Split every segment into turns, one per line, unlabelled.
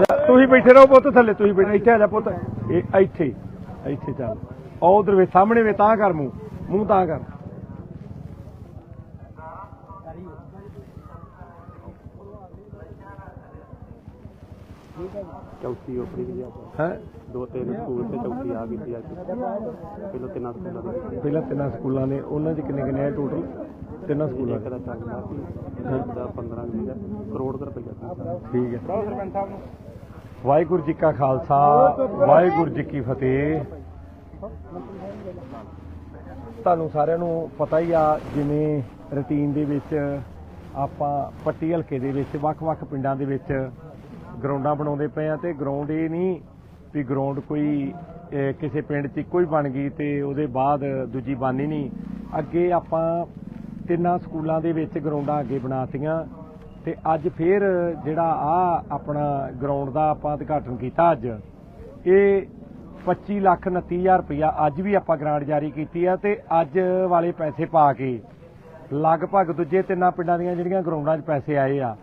ਤੁਸੀਂ ਬੈਠੇ ਰਹੋ ਪੁੱਤ ਥੱਲੇ ਤੁਸੀਂ ਬੈਠੇ ਇੱਥੇ ਆ ਜਾ ਪੁੱਤ। ਇਹ ਇੱਥੇ ਇੱਥੇ ਚੱਲ। ਉਹ ਉਧਰ ਵੇ ਸਾਹਮਣੇ ਵੇ ਤਾਂ ਕਰ ਮੂੰਹ ਮੂੰਹ ਤਾਂ ਕਰ।
ਚੌਥੀ ਉਪਰੀ ਵੀ ਆ
ਹੈ?
ਦੋ ਤਿੰਨ ਸਕੂਲ ਤੇ ਚੌਥੀ ਆ ਕੀਤੀ ਅੱਜ। ਪਹਿਲਾਂ ਤਿੰਨਾਂ ਸਕੂਲਾਂ ਦੀ
ਪਹਿਲਾਂ ਤਿੰਨਾਂ ਸਕੂਲਾਂ ਨੇ ਉਹਨਾਂ 'ਚ ਕਿੰਨੇ ਕਿੰਨੇ ਆ ਟੋਟਲ ਤਿੰਨਾਂ ਸਕੂਲਾਂ ਦੇ
ਚੱਲਦਾ ਸੀ ਇੱਕ ਦਾ 15 ਮਿਲਿਆ ਕਰੋੜ ਦਾ ਸੀ।
ਠੀਕ ਹੈ। ਸਰਪੰਚ ਸਾਹਿਬ ਨੂੰ। ਵਾਹਿਗੁਰੂ ਜੀ ਕਾ ਖਾਲਸਾ, ਵਾਹਿਗੁਰੂ ਜੀ ਕੀ ਫਤਿਹ। ਤੁਹਾਨੂੰ ਸਾਰਿਆਂ ਨੂੰ ਪਤਾ ਹੀ ਆ, ਜਿਵੇਂ ਰੁਟੀਨ ਦੇ ਵਿੱਚ ਆਪਾਂ ਪੱਟੀ ਹਲਕੇ ਦੇ ਵਿੱਚ, ਵੱਖ-ਵੱਖ ਪਿੰਡਾਂ ਦੇ ਵਿੱਚ ਗਰਾਊਂਡਾਂ ਬਣਾਉਂਦੇ ਪਏ ਆ ਤੇ ਗਰਾਊਂਡ ਇਹ ਨਹੀਂ ਵੀ ਗਰਾਊਂਡ ਕੋਈ ਕਿਸੇ ਪਿੰਡ 'ਚ ਇੱਕੋ ਹੀ ਬਣ ਗਈ ਤੇ ਉਹਦੇ ਬਾਅਦ ਦੂਜੀ ਬਾਨੀ ਨਹੀਂ। ਅੱਗੇ ਆਪਾਂ ਤਿੰਨਾਂ ਸਕੂਲਾਂ ਦੇ ਵਿੱਚ ਗਰਾਊਂਡਾਂ ਅੱਗੇ ਬਣਾਤੀਆਂ। ਤੇ ਅੱਜ ਫੇਰ ਜਿਹੜਾ ਆ ਆਪਣਾ ਗਰਾਊਂਡ ਦਾ ਆਪਾਂ ਉਦਘਾਟਨ ਕੀਤਾ ਅੱਜ ਇਹ 25 ਲੱਖ 29000 ਰੁਪਇਆ ਅੱਜ ਵੀ ਆਪਾਂ ਗ੍ਰਾਂਟ ਜਾਰੀ ਕੀਤੀ ਆ ਤੇ ਅੱਜ ਵਾਲੇ ਪੈਸੇ ਪਾ ਕੇ ਲਗਭਗ ਦੂਜੇ ਤਿੰਨਾਂ ਪਿੰਡਾਂ ਦੀਆਂ ਜਿਹੜੀਆਂ ਗਰਾਊਂਡਾਂ 'ਚ ਪੈਸੇ ਆਏ ਆ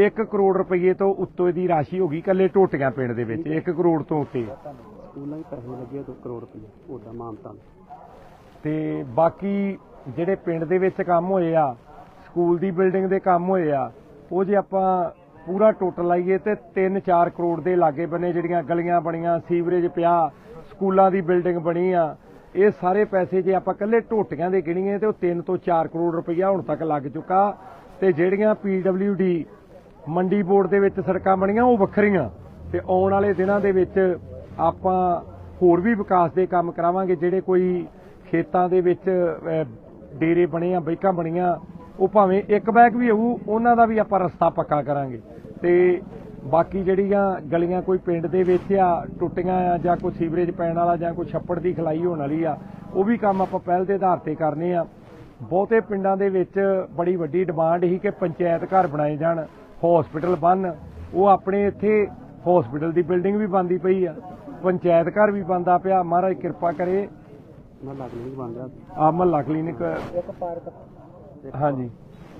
1 ਕਰੋੜ ਰੁਪਏ ਤੋਂ ਉੱਤੋਂ ਦੀ ਰਾਸ਼ੀ ਹੋ ਗਈ ਕੱਲੇ ਟੋਟੀਆਂ ਪਿੰਡ ਦੇ ਵਿੱਚ 1 ਕਰੋੜ ਤੋਂ ਉੱਤੇ।
ਸਕੂਲਾਂ 'ਚ ਪੈਸੇ ਲੱਗੇ 2 ਕਰੋੜ ਰੁਪਈਆ ਉਹਦਾ ਮਾਨਤਾ
ਤੇ। ਬਾਕੀ ਜਿਹੜੇ ਪਿੰਡ ਦੇ ਵਿੱਚ ਕੰਮ ਹੋਏ ਆ ਸਕੂਲ ਦੀ ਬਿਲਡਿੰਗ ਦੇ ਕੰਮ ਹੋਏ ਆ ਉਹ ਜੇ ਆਪਾਂ ਪੂਰਾ ਟੋਟਲ ਲਾਈਏ ਤੇ 3-4 ਕਰੋੜ ਦੇ ਲਾਗੇ ਬਣੇ ਜਿਹੜੀਆਂ ਗਲੀਆਂ ਬਣੀਆਂ, ਸੀਵਰੇਜ ਪਿਆ, ਸਕੂਲਾਂ ਦੀ ਬਿਲਡਿੰਗ ਬਣੀ ਆ, ਇਹ ਸਾਰੇ ਪੈਸੇ ਜੇ ਆਪਾਂ ਕੱਲੇ ਟੋਟੀਆਂ ਦੇ ਗਿਣੀਏ ਤੇ ਉਹ 3 ਤੋਂ 4 ਕਰੋੜ ਰੁਪਈਆ ਹੁਣ ਤੱਕ ਲੱਗ ਚੁੱਕਾ ਤੇ ਜਿਹੜੀਆਂ ਡੀ ਮੰਡੀ ਬੋਰਡ ਦੇ ਵਿੱਚ ਸੜਕਾਂ ਬਣੀਆਂ, ਉਹ ਵੱਖਰੀਆਂ ਤੇ ਆਉਣ ਵਾਲੇ ਦਿਨਾਂ ਦੇ ਵਿੱਚ ਆਪਾਂ ਹੋਰ ਵੀ ਵਿਕਾਸ ਦੇ ਕੰਮ ਕਰਾਵਾਂਗੇ, ਜਿਹੜੇ ਕੋਈ ਖੇਤਾਂ ਦੇ ਵਿੱਚ ਡੇਰੇ ਬਣੇ ਆ, ਬੈਕਾਂ ਬਣੀਆਂ ਉਹ ਭਾਵੇਂ ਇੱਕ ਬੈਗ ਵੀ ਹੋਊ ਉਹਨਾਂ ਦਾ ਵੀ ਆਪਾਂ ਰਸਤਾ ਪੱਕਾ ਕਰਾਂਗੇ। ਤੇ ਬਾਕੀ ਜਿਹੜੀਆਂ ਗਲੀਆਂ ਕੋਈ ਪਿੰਡ ਦੇ ਵਿੱਚ ਆ ਟੁੱਟੀਆਂ ਆ ਜਾਂ ਕੋਈ ਸੀਵਰੇਜ ਪੈਣ ਵਾਲਾ ਜਾਂ ਕੋਈ ਛੱਪੜ ਦੀ ਖਲਾਈ ਹੋਣ ਵਾਲੀ ਆ ਉਹ ਵੀ ਕੰਮ ਆਪਾਂ ਪਹਿਲ ਦੇ ਆਧਾਰ ਤੇ ਕਰਨੇ ਆ। ਬਹੁਤੇ ਪਿੰਡਾਂ ਦੇ ਵਿੱਚ ਬੜੀ ਵੱਡੀ ਡਿਮਾਂਡ ਸੀ ਕਿ ਪੰਚਾਇਤ ਘਰ ਬਣਾਏ ਜਾਣ ਹਸਪੀਟਲ ਬਣ ਉਹ ਆਪਣੇ ਇੱਥੇ ਹਸਪੀਟਲ ਦੀ ਬਿਲਡਿੰਗ ਵੀ ਬੰਦੀ ਪਈ ਆ। ਪੰਚਾਇਤ ਘਰ ਵੀ ਬੰਦਾ ਪਿਆ। ਮਹਾਰਾਜ ਕਿਰਪਾ ਕਰੇ।
ਮੈਂ ਲੱਗ ਨਹੀਂ ਬਣ ਰਿਹਾ
ਆ ਮਹੱਲਾ ਕਲੀਨਿਕ
ਇੱਕ ਪਾਰਕ
ਹਾਂਜੀ।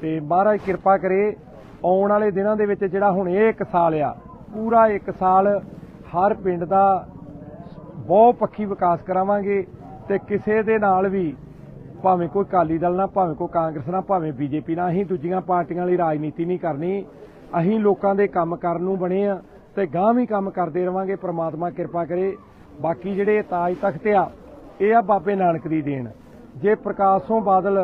ਤੇ ਮਹਾਰਾਜ ਕਿਰਪਾ ਕਰੇ, ਆਉਣ ਵਾਲੇ ਦਿਨਾਂ ਦੇ ਵਿੱਚ ਜਿਹੜਾ ਹੁਣ ਇਹ ਇੱਕ ਸਾਲ ਆ, ਪੂਰਾ ਇੱਕ ਸਾਲ ਹਰ ਪਿੰਡ ਦਾ ਬਹੁਤ ਪੱਖੀ ਵਿਕਾਸ ਕਰਾਵਾਂਗੇ ਤੇ ਕਿਸੇ ਦੇ ਨਾਲ ਵੀ, ਭਾਵੇਂ ਕੋਈ ਕਾਲੀ ਦਲ ਨਾਲ, ਭਾਵੇਂ ਕੋਈ ਕਾਂਗਰਸ ਨਾਲ, ਭਾਵੇਂ ਬੀਜੇਪੀ ਨਾਲ, ਅਸੀਂ ਦੂਜੀਆਂ ਪਾਰਟੀਆਂ ਲਈ ਰਾਜਨੀਤੀ ਨਹੀਂ ਕਰਨੀ। ਅਸੀਂ ਲੋਕਾਂ ਦੇ ਕੰਮ ਕਰਨ ਨੂੰ ਬਣੇ ਆ ਤੇ ਗਾਂ ਵੀ ਕੰਮ ਕਰਦੇ ਰਵਾਂਗੇ, ਪ੍ਰਮਾਤਮਾ ਕਿਰਪਾ ਕਰੇ। ਬਾਕੀ ਜਿਹੜੇ ਤਾਜ ਤਖਤ ਆ, ਇਹ ਆ ਬਾਬੇ ਨਾਨਕ ਦੀ ਦੇਣ। ਜੇ ਪ੍ਰਕਾਸ਼ ਸਿੰਘ ਬਾਦਲ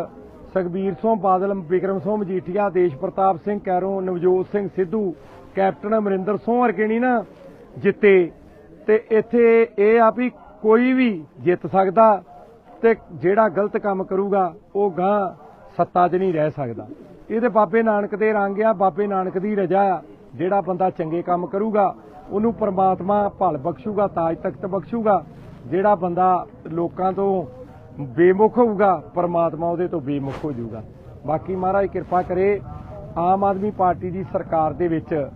ਸੁਖਬੀਰ ਸਿੰਘ ਬਾਦਲ, ਵਿਕਰਮ ਸਿੰਘ ਮਜੀਠੀਆ, ਦੇਸ਼ ਪ੍ਰਤਾਪ ਸਿੰਘ ਕੈਰੋਂ, ਨਵਜੋਤ ਸਿੰਘ ਸਿੱਧੂ, ਕੈਪਟਨ ਅਮਰਿੰਦਰ ਸਿੰਘ ਵਰਗੇ ਨਹੀਂ ਨਾ ਜਿੱਤੇ। ਤੇ ਇੱਥੇ ਇਹ ਆ ਵੀ ਕੋਈ ਵੀ ਜਿੱਤ ਸਕਦਾ ਤੇ ਜਿਹੜਾ ਗਲਤ ਕੰਮ ਕਰੂਗਾ, ਉਹ ਗਾਂ ਸੱਤਾ 'ਚ ਨਹੀਂ ਰਹਿ ਸਕਦਾ। ਇਹ ਤੇ ਬਾਬੇ ਨਾਨਕ ਦੇ ਰੰਗ ਆ, ਬਾਬੇ ਨਾਨਕ ਦੀ ਰਜਾ ਆ। ਜਿਹੜਾ ਬੰਦਾ ਚੰਗੇ ਕੰਮ ਕਰੂਗਾ, ਉਹਨੂੰ ਪਰਮਾਤਮਾ ਭਲ ਬਖਸ਼ੂਗਾ, ਤਾਜ ਤਖਤ ਬਖਸ਼ੂਗਾ। ਜਿਹੜਾ ਬੰਦਾ ਲੋਕਾਂ ਤੋਂ ਬੇਮੁਖ ਹੋਊਗਾ, ਪਰਮਾਤਮਾ ਉਹਦੇ ਤੋਂ ਬੇਮੁਖ ਹੋ ਜਾਊਗਾ। ਬਾਕੀ ਮਹਾਰਾਜ ਕਿਰਪਾ ਕਰੇ, ਆਮ ਆਦਮੀ ਪਾਰਟੀ ਦੀ ਸਰਕਾਰ ਦੇ ਵਿੱਚ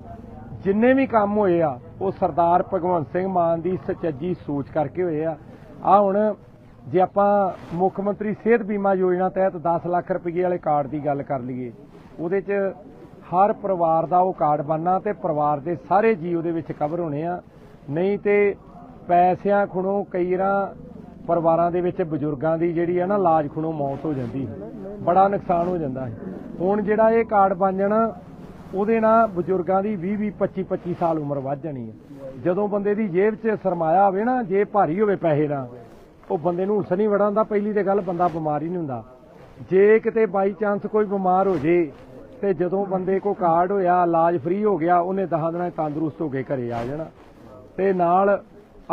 ਜਿੰਨੇ ਵੀ ਕੰਮ ਹੋਏ ਆ, ਉਹ ਸਰਦਾਰ ਭਗਵੰਤ ਸਿੰਘ ਮਾਨ ਦੀ ਸੱਚੀ ਸੋਚ ਕਰਕੇ ਹੋਏ ਆ। ਆ ਹੁਣ ਜੇ ਆਪਾਂ ਮੁੱਖ ਮੰਤਰੀ ਸਿਹਤ ਬੀਮਾ ਯੋਜਨਾ ਤਹਿਤ 10 ਲੱਖ ਰੁਪਏ ਵਾਲੇ ਕਾਰਡ ਦੀ ਗੱਲ ਕਰ ਲਈਏ, ਉਹਦੇ 'ਚ ਹਰ ਪਰਿਵਾਰ ਦਾ ਉਹ ਕਾਰਡ ਬਣਨਾ ਤੇ ਪਰਿਵਾਰ ਦੇ ਸਾਰੇ ਜੀ ਉਹਦੇ ਵਿੱਚ ਕਵਰ ਹੋਣੇ ਆ। ਨਹੀਂ ਤੇ ਪੈਸਿਆਂ ਖੁਣੋਂ ਕਈ ਰਾਂ ਪਰਿਵਾਰਾਂ ਦੇ ਵਿੱਚ ਬਜ਼ੁਰਗਾਂ ਦੀ ਜਿਹੜੀ ਆ ਨਾ ਇਲਾਜ ਖੁਣੋਂ ਮੌਤ ਹੋ ਜਾਂਦੀ ਬੜਾ ਨੁਕਸਾਨ ਹੋ ਜਾਂਦਾ ਹੈ। ਹੁਣ ਜਿਹੜਾ ਇਹ ਕਾਰਡ ਬਣ ਜਾਣਾ ਉਹਦੇ ਨਾਲ ਬਜ਼ੁਰਗਾਂ ਦੀ 20 20 25 25 ਸਾਲ ਉਮਰ ਵੱਧ ਜਾਣੀ ਹੈ। ਜਦੋਂ ਬੰਦੇ ਦੀ ਜੇਬ 'ਚ ਸਰਮਾਇਆ ਹੋਵੇ ਨਾ, ਜੇ ਭਾਰੀ ਹੋਵੇ ਪੈਸੇ ਨਾਲ ਉਹ ਬੰਦੇ ਨੂੰ ਹੁਸ ਨਹੀਂ ਵੜਾਉਂਦਾ ਪਹਿਲੀ ਤੇ ਗੱਲ ਬੰਦਾ ਬਿਮਾਰ ਹੀ ਨਹੀਂ ਹੁੰਦਾ। ਜੇ ਕਿਤੇ ਬਾਈ ਚਾਂਸ ਕੋਈ ਬਿਮਾਰ ਹੋ ਜੇ, ਤੇ ਜਦੋਂ ਬੰਦੇ ਕੋ ਕਾਰਡ ਹੋਇਆ, ਇਲਾਜ ਫ੍ਰੀ ਹੋ ਗਿਆ, ਉਹਨੇ 10 ਦਿਨਾਂ ਤੰਦਰੁਸਤ ਹੋ ਕੇ ਘਰੇ ਆ ਜਾਣਾ। ਤੇ ਨਾਲ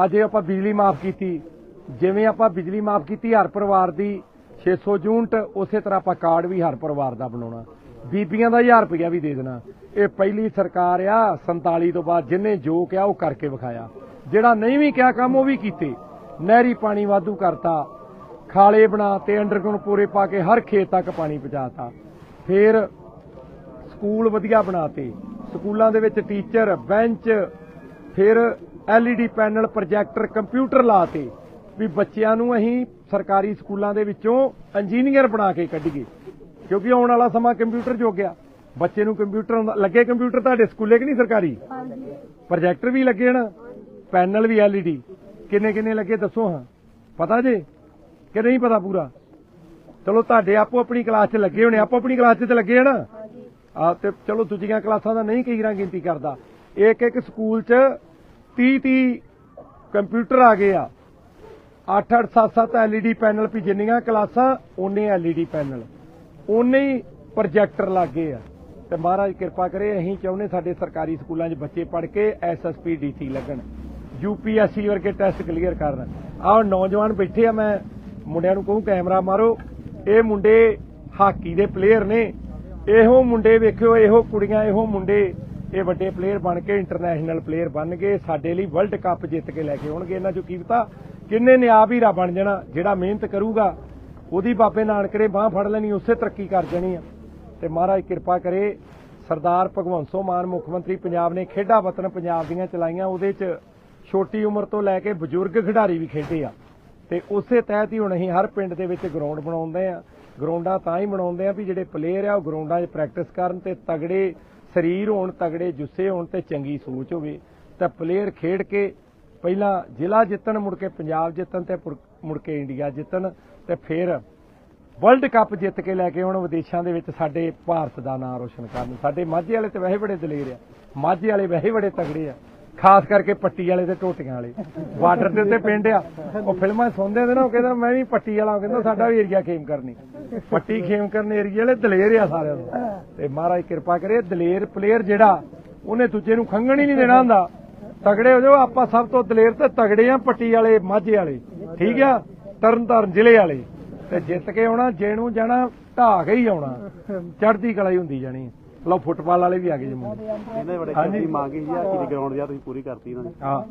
ਅੱਜ ਆਪਾਂ ਬਿਜਲੀ ਮਾਫ ਕੀਤੀ ਜਿਵੇਂ ਆਪਾਂ ਬਿਜਲੀ ਮਾਫ ਕੀਤੀ ਹਰ ਪਰਿਵਾਰ ਦੀ 600 ਯੂਨਿਟ, ਉਸੇ ਤਰ੍ਹਾਂ ਆਪਾਂ ਕਾਰਡ ਵੀ ਹਰ ਪਰਿਵਾਰ ਦਾ ਬਣਾਉਣਾ। ਬੀਬੀਆਂ ਦਾ 1000 ਰੁਪਇਆ ਵੀ ਦੇ ਦੇਣਾ। ਇਹ ਪਹਿਲੀ ਸਰਕਾਰ ਆ 47 ਤੋਂ ਬਾਅਦ ਜਿਨੇ ਜੋ ਕਿਹਾ ਉਹ ਕਰਕੇ ਵਿਖਾਇਆ। ਜਿਹੜਾ ਨਹੀਂ ਵੀ ਕਿਹਾ ਕੰਮ, ਉਹ ਵੀ ਕੀਤੇ। ਨਹਿਰੀ ਪਾਣੀ ਵਾਧੂ ਕਰਤਾ। ਖਾਲੇ ਬਣਾ ਤੇ ਅੰਡਰਗਰਾਉਂਡ ਪੂਰੇ ਪਾ ਕੇ ਹਰ ਖੇਤ ਤੱਕ ਪਾਣੀ ਪਹੁੰਚਾਤਾ। ਫਿਰ ਸਕੂਲ ਵਧੀਆ ਬਣਾਤੇ। ਸਕੂਲਾਂ ਦੇ ਵਿੱਚ ਟੀਚਰ, ਬੈਂਚ, ਫਿਰ ਐਲਈਡੀ ਪੈਨਲ, ਪ੍ਰੋਜੈਕਟਰ, ਕੰਪਿਊਟਰ ਲਾਤੇ। ਵੀ ਬੱਚਿਆਂ ਨੂੰ ਅਸੀਂ ਸਰਕਾਰੀ ਸਕੂਲਾਂ ਦੇ ਵਿੱਚੋਂ ਇੰਜੀਨੀਅਰ ਬਣਾ ਕੇ ਕੱਢੀਏ। ਕਿਉਂਕਿ ਆਉਣ ਵਾਲਾ ਸਮਾਂ ਕੰਪਿਊਟਰ ਜੋ ਗਿਆ ਬੱਚੇ ਨੂੰ ਕੰਪਿਊਟਰ ਲੱਗੇ ਕੰਪਿਊਟਰ ਤੁਹਾਡੇ ਸਕੂਲੇ ਕਿ ਨਹੀਂ ਸਰਕਾਰੀ? ਪ੍ਰੋਜੈਕਟਰ ਵੀ ਲੱਗੇ ਨਾ ਪੈਨਲ ਵੀ ਐਲਈਡੀ ਕਿੰਨੇ ਕਿੰਨੇ ਲੱਗੇ ਦੱਸੋ ਹਾਂ। ਪਤਾ ਜੇ? ਕਿ ਨਹੀਂ ਪਤਾ ਪੂਰਾ? ਚਲੋ ਤੁਹਾਡੇ ਆਪੋ ਆਪਣੀ ਕਲਾਸ 'ਚ ਲੱਗੇ ਹੋਣੇ ਆਪੋ ਆਪਣੀ ਕਲਾਸ 'ਚ ਤੇ ਲੱਗੇ ਆ ਨਾ ਆ ਤੇ ਚਲੋ ਦੂਜੀਆਂ ਕਲਾਸਾਂ ਦਾ ਨਹੀਂ ਕਈ ਰਾਂ ਗਿਣਤੀ ਕਰਦਾ। ਇੱਕ ਇੱਕ ਸਕੂਲ 'ਚ 30 30 ਕੰਪਿਊਟਰ ਆ ਗਏ ਆ। 8 8 7 7 ਐਲਈਡੀ ਪੈਨਲ ਵੀ ਜਿੰਨੀਆਂ ਕਲਾਸਾਂ, ਓਨੇ ਐਲਈਡੀ ਪੈਨਲ। ਓਨੇ ਹੀ ਪ੍ਰੋਜੈਕਟਰ ਲੱਗੇ ਆ। ਤੇ ਮਹਾਰਾਜ ਕਿਰਪਾ ਕਰੇ, ਅਸੀਂ ਚਾਹੁੰਦੇ ਸਾਡੇ ਸਰਕਾਰੀ ਸਕੂਲਾਂ 'ਚ ਬੱਚੇ ਪੜ੍ਹ ਕੇ ਐਸਐਸਪੀ ਡੀਸੀ ਲੱਗਣ। ਯੂਪੀਐਸਸੀ ਵਰਗੇ ਟੈਸਟ ਕਲੀਅਰ ਕਰਨ। ਆਹ ਨੌਜਵਾਨ ਬੈਠੇ ਆ, ਮੈਂ ਮੁੰਡਿਆਂ ਨੂੰ ਕਹੂੰ, ਕੈਮਰਾ ਮਾਰੋ। ਇਹ ਮੁੰਡੇ ਹਾਕੀ ਦੇ ਪਲੇਅਰ ਨੇ। ਇਹੋ ਮੁੰਡੇ ਵੇਖਿਓ, ਇਹੋ ਕੁੜੀਆਂ, ਇਹੋ ਮੁੰਡੇ। ਇਹ ਵੱਡੇ ਪਲੇਅਰ ਬਣ ਕੇ ਇੰਟਰਨੈਸ਼ਨਲ ਪਲੇਅਰ ਬਣ ਗਏ। ਸਾਡੇ ਲਈ ਵਰਲਡ ਕੱਪ ਜਿੱਤ ਕੇ ਲੈ ਕੇ ਆਉਣਗੇ। ਇਹਨਾਂ ਚੋਂ ਕੀ ਪਤਾ ਕਿੰਨੇ ਨੇ ਆਪ ਹੀਰਾ ਬਣ ਜਾਣਾ, ਜਿਹੜਾ ਮਿਹਨਤ ਕਰੂਗਾ, ਉਹਦੀ ਬਾਬੇ ਨਾਨਕ ਨੇ ਬਾਹ ਫੜ ਲੈਣੀ, ਉਸੇ ਤਰੱਕੀ ਕਰ ਜਾਣੀ ਆ। ਤੇ ਮਹਾਰਾਜ ਕਿਰਪਾ ਕਰੇ, ਸਰਦਾਰ ਭਗਵੰਤ ਸੋ ਮਾਨ, ਮੁੱਖ ਮੰਤਰੀ ਪੰਜਾਬ ਨੇ ਖੇਡਾਂ ਵਤਨ ਪੰਜਾਬ ਦੀਆਂ ਚਲਾਈਆਂ, ਉਹਦੇ 'ਚ ਛੋਟੀ ਉਮਰ ਤੋਂ ਲੈ ਕੇ ਬਜ਼ੁਰਗ ਖਿਡਾਰੀ ਵੀ ਖੇਡੇ ਆ। ਤੇ ਉਸੇ ਤਹਿਤ ਹੀ ਹੁਣ ਅਸੀਂ ਹਰ ਪਿੰਡ ਦੇ ਵਿੱਚ ਗਰਾਊਂਡ ਬਣਾਉਂਦੇ ਆ। ਗਰਾਊਂਡਾਂ ਤਾਂ ਹੀ ਬਣਾਉਂਦੇ ਆ ਵੀ ਜਿਹੜੇ ਪਲੇਅਰ ਆ, ਉਹ ਗਰਾਊਂਡਾਂ 'ਚ ਪ੍ਰੈਕਟਿਸ ਕਰਨ ਤੇ ਤਗੜੇ ਸਰੀਰ ਹੋਣ, ਤਗੜੇ ਜੁੱਸੇ ਹੋਣ ਤੇ ਚੰਗੀ ਸੋਚ ਹੋਵੇ। ਤਾਂ ਪਲੇਅਰ ਖੇਡ ਕੇ ਪਹਿਲਾਂ ਜ਼ਿਲ੍ਹਾ ਜਿੱਤਣ, ਮੁੜ ਕੇ ਪੰਜਾਬ ਜਿੱਤਣ ਤੇ ਮੁੜ ਕੇ ਇੰਡੀਆ ਜਿੱਤਣ ਤੇ ਫਿਰ ਵਰਲਡ ਕੱਪ ਜਿੱਤ ਕੇ ਲੈ ਕੇ ਆਉਣ ਵਿਦੇਸ਼ਾਂ ਦੇ ਵਿੱਚ ਸਾਡੇ ਭਾਰਤ ਦਾ ਨਾਮ ਰੋਸ਼ਨ ਕਰਨ। ਸਾਡੇ ਮਾਝੇ ਵਾਲੇ ਤੇ ਵੈਸੇ ਬੜੇ ਦਲੇਰ ਆ। ਮਾਝੇ ਵਾਲੇ ਵੈਸੇ ਬੜੇ ਤਗੜੇ ਆ। ਖਾਸ ਕਰਕੇ ਪੱਟੀ ਵਾਲੇ ਤੇ ਟੋਟੀਆਂ ਵਾਲੇ। ਬਾਰਡਰ ਦੇ ਉੱਤੇ ਪਿੰਡ ਆ। ਉਹ ਫਿਲਮਾਂ ਸੁਣਦੇ ਨੇ ਨਾ, ਉਹ ਕਹਿੰਦਾ, ਮੈਂ ਵੀ ਪੱਟੀ ਵਾਲਾ ਉਹ ਕਹਿੰਦਾ, ਸਾਡਾ ਵੀ ਏਰੀਆ ਖੇਮ ਕਰਨੀ। ਪੱਟੀ ਖੇਮ ਕਰਨ ਏਰੀਆ ਵਾਲੇ ਦਲੇਰ ਆ ਸਾਰਿਆਂ ਨੂੰ ਤੇ ਮਹਾਰਾਜ ਕਿਰਪਾ ਕਰੇ, ਦਲੇਰ ਪਲੇਅਰ ਜਿਹੜਾ, ਉਹਨੇ ਦੂਜੇ ਨੂੰ ਖੰਗਣ ਹੀ ਨਹੀਂ ਦੇਣਾ ਹੁੰਦਾ। ਤਗੜੇ ਹੋ ਜਾਓ ਆਪਾਂ ਸਭ ਤੋਂ ਦਲੇਰ ਤੇ ਤਗੜੇ ਆ ਪੱਟੀ ਵਾਲੇ ਮਾਝੇ ਵਾਲੇ। ਠੀਕ ਆ? ਤਰਨ ਤਾਰਨ ਜ਼ਿਲ੍ਹੇ ਵਾਲੇ। ਤੇ ਜਿੱਤ ਕੇ ਆਉਣਾ ਜੇਣੂ ਜਾਣਾ ਢਾਹ ਕੇ ਹੀ ਆਉਣਾ। ਚੜ੍ਹਦੀ ਕਲਾ ਹੀ ਹੁੰਦੀ ਜਾਣੀ। ਲਓ ਫੁੱਟਬਾਲ ਵਾਲੇ ਵੀ ਆ ਗਏ ਜੀ ਮੁੰਡੇ।
ਇਹਦੇ ਬੜੇ
ਹਾਂਜੀ।
ਚੰਗੀ ਮੰਗ ਸੀ ਹਾਕੀ ਦੀ ਗਰਾਊਂਡ ਜਾਂ ਤੁਸੀਂ ਪੂਰੀ ਕਰਤੀ ਇਹਨਾਂ ਦੀ
ਹਾਂ।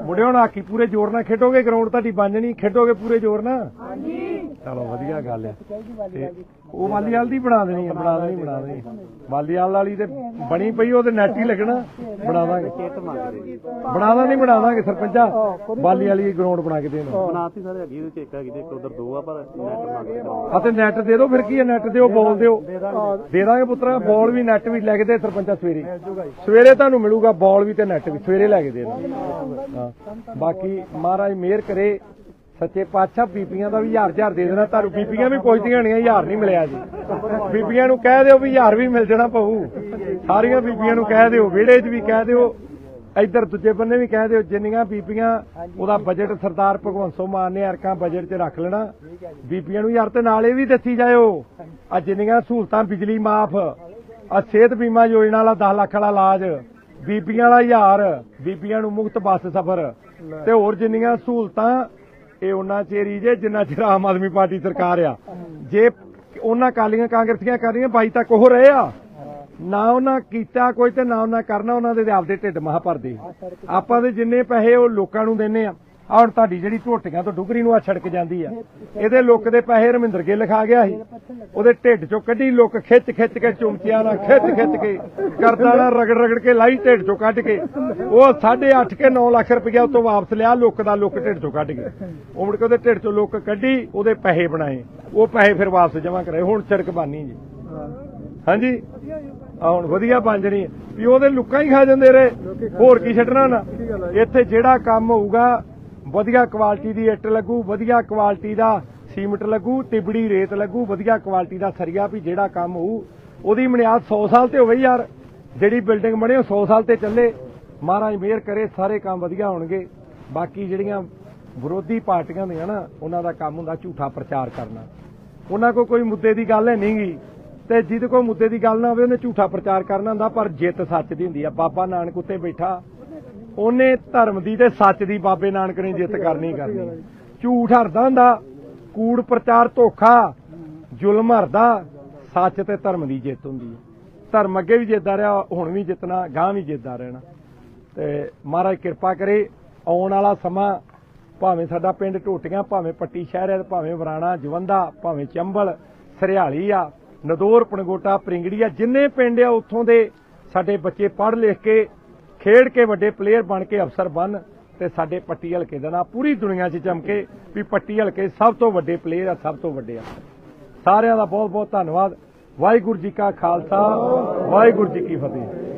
ਮੁੰਡੇ ਹੁਣ ਪੂਰੇ ਜ਼ੋਰ ਨਾਲ ਖੇਡੋਗੇ ਗਰਾਊਂਡ ਤੁਹਾਡੀ ਬਣ ਜਣੀ ਖੇਡੋਗੇ ਪੂਰੇ ਜ਼ੋਰ ਨਾਲ? ਹਾਂਜੀ। ਚਲੋ ਵਧੀਆ ਗੱਲ ਹੈ ਤੇ ਉਹ ਵਾਲੀਵਾਲ ਦੀ ਬਣਾ ਦੇਣੀ ਹੈ ਬਣਾ ਦੇਣੀ ਬਣਾ ਦੇਣੀ। ਵਾਲੀਵਾਲ ਵਾਲੀ ਤੇ ਬਣੀ ਪਈ ਉਹ ਤੇ ਨੈਟ ਹੀ ਲੱਗਣਾ। ਬਣਾ ਦਾਂਗੇ।
ਕਿੱਟ ਮੰਗਦੇ ਜੀ।
ਬਣਾ ਦਾਂਗੇ ਬਣਾ ਸਰਪੰਚਾ। ਵਾਲੀ ਵਾਲੀ ਗਰਾਊਂਡ ਬਣਾ ਕੇ ਦੇਣਾ
ਬਣਾਤੀ ਸਾਰੇ ਹੈਗੀ ਇਹਦੇ ਚ ਇੱਕ ਹੈਗੀ ਤੇ ਇੱਕ ਉਧਰ ਦੋ ਆ ਪਰ ਨੈਟ ਮੰਗਦੇ ਗਰਾਊਂਡ
ਆ ਤੇ ਨੈਟ ਦੇ ਦਿਓ ਫਿਰ ਕੀ ਹੈ ਨੈਟ ਦਿਓ ਬਾਲ ਦਿਓ। ਦੇ ਦਾਂਗੇ। ਪੁੱਤਰਾ ਬਾਲ ਵੀ ਨੈਟ ਵੀ ਲੈ ਕੇ ਦੇ ਸਰਪੰਚਾ ਸਵੇਰੇ। ਸਵੇਰੇ ਤੁਹਾਨੂੰ ਮਿਲੂਗਾ ਬਾਲ ਵੀ ਤੇ ਨੈਟ ਵੀ ਸਵੇਰੇ ਲੈ ਕੇ ਦੇ ਦਾਂਗੇ ਬਾਕੀ ਮਹਾਰਾਜ ਮਿਹਰ ਕਰੇ। ਸੱਚੇ ਪਾਤਸ਼ਾਹ ਬੀਬੀਆਂ ਦਾ ਵੀ ਹਜ਼ਾਰ ਹਜ਼ਾਰ ਦੇ ਦੇਣਾ, ਤੁਹਾਨੂੰ ਬੀਬੀਆਂ ਵੀ ਪੁੱਛਦੀਆਂ ਹੋਣੀਆਂ, ਹਜ਼ਾਰ ਨਹੀਂ ਮਿਲਿਆ ਜੀ। ਬੀਬੀਆਂ ਨੂੰ ਕਹਿ ਦਿਓ ਵੀ ਹਜ਼ਾਰ ਵੀ ਮਿਲ ਜਾਣਾ ਪਊ। ਸਾਰੀਆਂ ਬੀਬੀਆਂ ਨੂੰ ਕਹਿ ਦਿਓ, ਵਿਹੜੇ 'ਚ ਵੀ ਕਹਿ ਦਿਓ, ਇੱਧਰ ਦੂਜੇ ਬੰਨੇ ਵੀ ਕਹਿ ਦਿਓ, ਜਿੰਨੀਆਂ ਬੀਬੀਆਂ ਉਹਦਾ ਬਜਟ ਸਰਦਾਰ ਭਗਵੰਤ ਸਿੰਘ ਮਾਨ ਨੇ ਅਰਕਾਂ ਬਜਟ 'ਚ ਰੱਖ ਲੈਣਾ, ਬੀਬੀਆਂ ਨੂੰ ਯਾਰ ਤੇ ਨਾਲ ਇਹ ਵੀ ਦੱਸੀ ਜਾਇਓ ਆ ਜਿੰਨੀਆਂ ਸਹੂਲਤਾਂ ਬਿਜਲੀ ਮਾਫ ਆ ਸਿਹਤ ਬੀਮਾ ਯੋਜਨਾ ਵਾਲਾ 10 ਲੱਖ ਵਾਲਾ ਇਲਾਜ, ਬੀਬੀਆਂ ਵਾਲਾ ਹਜ਼ਾਰ, ਬੀਬੀਆਂ ਨੂੰ ਮੁਫਤ ਬੱਸ ਸਫ਼ਰ ਤੇ ਹੋਰ ਜਿੰਨੀਆਂ ਸਹੂਲਤਾਂ ਇਹ ਉਹਨਾਂ ਚਿਰ ਹੀ ਜੇ ਜਿੰਨਾ ਚਿਰ ਆਮ ਆਦਮੀ ਪਾਰਟੀ ਸਰਕਾਰ ਆ। ਜੇ ਉਹਨਾਂ ਕਾਲੀਆਂ ਕਾਂਗਰਸੀਆਂ ਕਰ ਰਹੀਆਂ, ਬਾਈ ਤੱਕ ਉਹ ਰਹੇ ਆ। ਨਾ ਉਹਨਾਂ ਕੀਤਾ ਕੋਈ ਤੇ ਨਾ ਉਹਨਾਂ ਕਰਨਾ, ਉਹਨਾਂ ਦੇ ਆਪਦੇ ਢਿੱਡ ਮਹਾ ਭਰਦੇ। ਆਪਾਂ ਦੇ ਜਿੰਨੇ ਪੈਸੇ ਉਹ ਲੋਕਾਂ ਨੂੰ ਦਿੰਨੇ ਆ। ਆਹ ਹੁਣ ਤੁਹਾਡੀ ਜਿਹੜੀ ਝੋਟੀਆਂ ਤੋਂ ਡੁਗਰੀ ਨੂੰ ਆ ਛੜਕ ਜਾਂਦੀ ਆ। ਇਹਦੇ ਲੁੱਕ ਦੇ ਪੈਸੇ ਰਮਿੰਦਰ ਗਿੱਲ ਖਾ ਗਿਆ ਸੀ। ਉਹਦੇ ਢਿੱਡ ਚੋਂ ਕੱਢੀ ਲੁੱਕ ਖਿੱਚ ਖਿੱਚ ਕੇ ਚੁੰਮਚਿਆਂ ਨਾਲ ਖਿੱਚ ਖਿੱਚ ਕੇ ਕਰਦਾ ਨਾ ਰਗੜ ਰਗੜ ਕੇ ਲਾਈ ਢਿੱਡ ਚੋਂ ਕੱਢ ਕੇ। ਉਹ 8.5 ਕੇ 9 ਲੱਖ ਰੁਪਇਆ ਉਤੋਂ ਵਾਪਸ ਲਿਆ, ਲੁੱਕ ਦਾ ਲੁੱਕ ਢਿੱਡ ਚੋਂ ਕੱਢ ਕੇ। ਉਹ ਮੁੜ ਕੇ ਉਹਦੇ ਢਿੱਡ ਚੋਂ ਲੁੱਕ ਕੱਢੀ, ਉਹਦੇ ਪੈਸੇ ਬਣਾਏ। ਉਹ ਪੈਸੇ ਫਿਰ ਵਾਪਸ ਜਮ੍ਹਾਂ ਕਰਾਏ। ਹੁਣ ਛੜਕ ਬਾਨੀ ਜੀ। ਹਾਂਜੀ? ਹੁਣ ਵਧੀਆ ਬਣ ਜਣੀ ਵੀ ਉਹਦੇ ਲੁੱਕਾਂ ਹੀ ਖਾ ਜਾਂਦੇ ਰਹੇ। ਹੋਰ ਕੀ ਛੱਡਣਾ ਨਾ। ਇੱਥੇ ਜਿਹੜਾ ਕੰਮ ਹੋਊਗਾ ਵਧੀਆ ਕੁਆਲਿਟੀ ਦੀ ਇੱਟ ਲੱਗੂ, ਵਧੀਆ ਕੁਆਲਿਟੀ ਦਾ ਸੀਮਿੰਟ ਲੱਗੂ, ਤਿਬੜੀ ਰੇਤ ਲੱਗੂ, ਵਧੀਆ ਕੁਆਲਿਟੀ ਦਾ ਸਰੀਆ ਵੀ ਜਿਹੜਾ ਕੰਮ ਹੋਊ, ਉਹਦੀ ਮਨਿਆਦ 100 ਸਾਲ ਤੇ ਹੋਵੇ ਯਾਰ। ਜਿਹੜੀ ਬਿਲਡਿੰਗ ਬਣੇ ਉਹ 100 ਸਾਲ ਤੇ ਚੱਲੇ। ਮਹਾਰਾਜ ਮਿਹਰ ਕਰੇ, ਸਾਰੇ ਕੰਮ ਵਧੀਆ ਹੋਣਗੇ। ਬਾਕੀ ਜਿਹੜੀਆਂ ਵਿਰੋਧੀ ਪਾਰਟੀਆਂ ਦੀਆਂ ਨਾ ਉਹਨਾਂ ਦਾ ਕੰਮ ਹੁੰਦਾ ਝੂਠਾ ਪ੍ਰਚਾਰ ਕਰਨਾ। ਉਹਨਾਂ ਕੋਲ ਕੋਈ ਮੁੱਦੇ ਦੀ ਗੱਲ ਹੈ ਨਹੀਂਗੀ। ਤੇ ਜਿਹਦੇ ਕੋਲ ਮੁੱਦੇ ਦੀ ਗੱਲ ਨਾ ਹੋਵੇ, ਉਹਨੇ ਝੂਠਾ ਪ੍ਰਚਾਰ ਕਰਨਾ ਹੁੰਦਾ, ਪਰ ਜਿੱਤ ਸੱਚ ਦੀ ਹੁੰਦੀ ਆ। ਬਾਬਾ ਨਾਨਕ ਉੱਤੇ ਬੈਠਾ। ਉਹਨੇ ਧਰਮ ਦੀ ਤੇ ਸੱਚ ਦੀ ਬਾਬੇ ਨਾਨਕ ਨੇ ਜਿੱਤ ਕਰਨੀ ਹੀ ਕਰਨੀ। ਝੂਠ ਹਰਦਾ ਹੁੰਦਾ, ਕੂੜ ਪ੍ਰਚਾਰ ਧੋਖਾ, ਜ਼ੁਲਮ ਹਰਦਾ, ਸੱਚ ਤੇ ਧਰਮ ਦੀ ਜਿੱਤ ਹੁੰਦੀ ਹੈ। ਧਰਮ ਅੱਗੇ ਵੀ ਜਿੱਤਦਾ ਰਿਹਾ, ਹੁਣ ਵੀ ਜਿੱਤਣਾ ਗਾਂ ਵੀ ਜਿੱਤਦਾ ਰਹਿਣਾ। ਤੇ ਮਹਾਰਾਜ ਕਿਰਪਾ ਕਰੇ, ਆਉਣ ਵਾਲਾ ਸਮਾਂ ਭਾਵੇਂ ਸਾਡਾ ਪਿੰਡ ਟੋਟੀਆਂ, ਭਾਵੇਂ ਪੱਟੀ ਸ਼ਹਿਰ ਹੈ, ਭਾਵੇਂ ਵਰਾਣਾ, ਜਵੰਦਾ, ਭਾਵੇਂ ਚੰਬਲ, ਸਰਿਆਲੀ ਆ, ਨਦੌਰ, ਪਣਗੋਟਾ, ਪ੍ਰਿੰਗੜੀ ਆ, ਜਿੰਨੇ ਪਿੰਡ ਆ, ਉੱਥੋਂ ਦੇ ਸਾਡੇ ਬੱਚੇ ਪੜ੍ਹ ਲਿਖ ਕੇ ਖੇਡ ਕੇ ਵੱਡੇ ਪਲੇਅਰ ਬਣ ਕੇ ਅਫਸਰ ਬਣ ਤੇ ਸਾਡੇ ਪੱਟੀ ਹਲਕੇ ਦਾ ਨਾਂ ਪੂਰੀ ਦੁਨੀਆ 'ਚ ਚਮਕੇ ਵੀ ਪੱਟੀ ਹਲਕੇ ਸਭ ਤੋਂ ਵੱਡੇ ਪਲੇਅਰ ਆ, ਸਭ ਤੋਂ ਵੱਡੇ ਅਫਸਰ। ਸਾਰਿਆਂ ਦਾ ਬਹੁਤ ਬਹੁਤ ਧੰਨਵਾਦ। ਵਾਹਿਗੁਰੂ ਜੀ ਕਾ ਖਾਲਸਾ, ਵਾਹਿਗੁਰੂ ਜੀ ਕੀ ਫਤਿਹ।